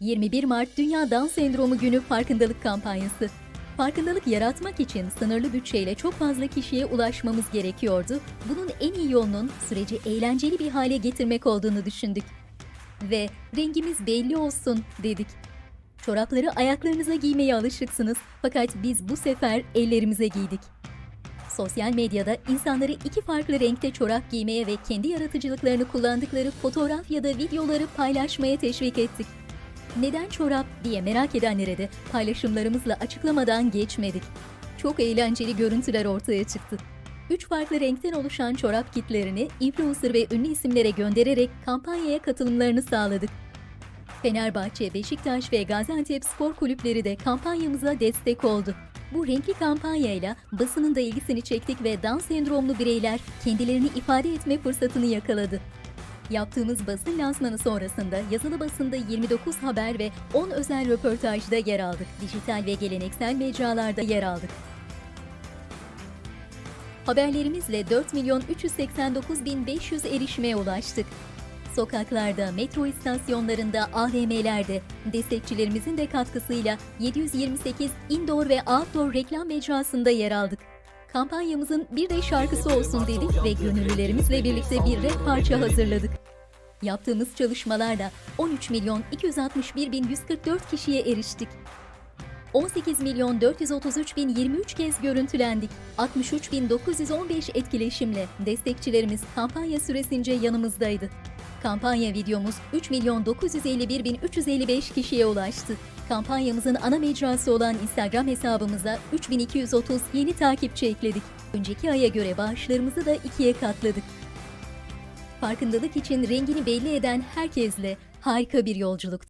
21 Mart Dünya Down Sendromu Günü farkındalık kampanyası. Farkındalık yaratmak için sınırlı bütçeyle çok fazla kişiye ulaşmamız gerekiyordu. Bunun en iyi yolunun süreci eğlenceli bir hale getirmek olduğunu düşündük. Ve rengimiz belli olsun dedik. Çorapları ayaklarınıza giymeye alışıksınız fakat biz bu sefer ellerimize giydik. Sosyal medyada insanları iki farklı renkte çorap giymeye ve kendi yaratıcılıklarını kullandıkları fotoğraf ya da videoları paylaşmaya teşvik ettik. Neden çorap diye merak edenlere de paylaşımlarımızla açıklamadan geçmedik. Çok eğlenceli görüntüler ortaya çıktı. Üç farklı renkten oluşan çorap kitlerini influencer ve ünlü isimlere göndererek kampanyaya katılımlarını sağladık. Fenerbahçe, Beşiktaş ve Gaziantep spor kulüpleri de kampanyamıza destek oldu. Bu renkli kampanyayla basının da ilgisini çektik ve Down sendromlu bireyler kendilerini ifade etme fırsatını yakaladı. Yaptığımız basın lansmanı sonrasında yazılı basında 29 haber ve 10 özel röportajda yer aldık. Dijital ve geleneksel mecralarda yer aldık. Haberlerimizle 4 milyon 389 bin 500 erişime ulaştık. Sokaklarda, metro istasyonlarında, AVM'lerde destekçilerimizin de katkısıyla 728 indoor ve outdoor reklam mecrasında yer aldık. Kampanyamızın bir de şarkısı olsun dedik ve gönüllülerimizle birlikte bir rap parça hazırladık. Yaptığımız çalışmalarla 13 milyon 261 bin 144 kişiye eriştik. 18 milyon 433 bin 23 kez görüntülendik. 63 bin 915 etkileşimle destekçilerimiz kampanya süresince yanımızdaydı. Kampanya videomuz 3 milyon 951 bin 355 kişiye ulaştı. Kampanyamızın ana mecrası olan Instagram hesabımıza 3230 yeni takipçi ekledik. Önceki aya göre bağışlarımızı da ikiye katladık. Farkındalık için rengini belli eden herkesle harika bir yolculuk.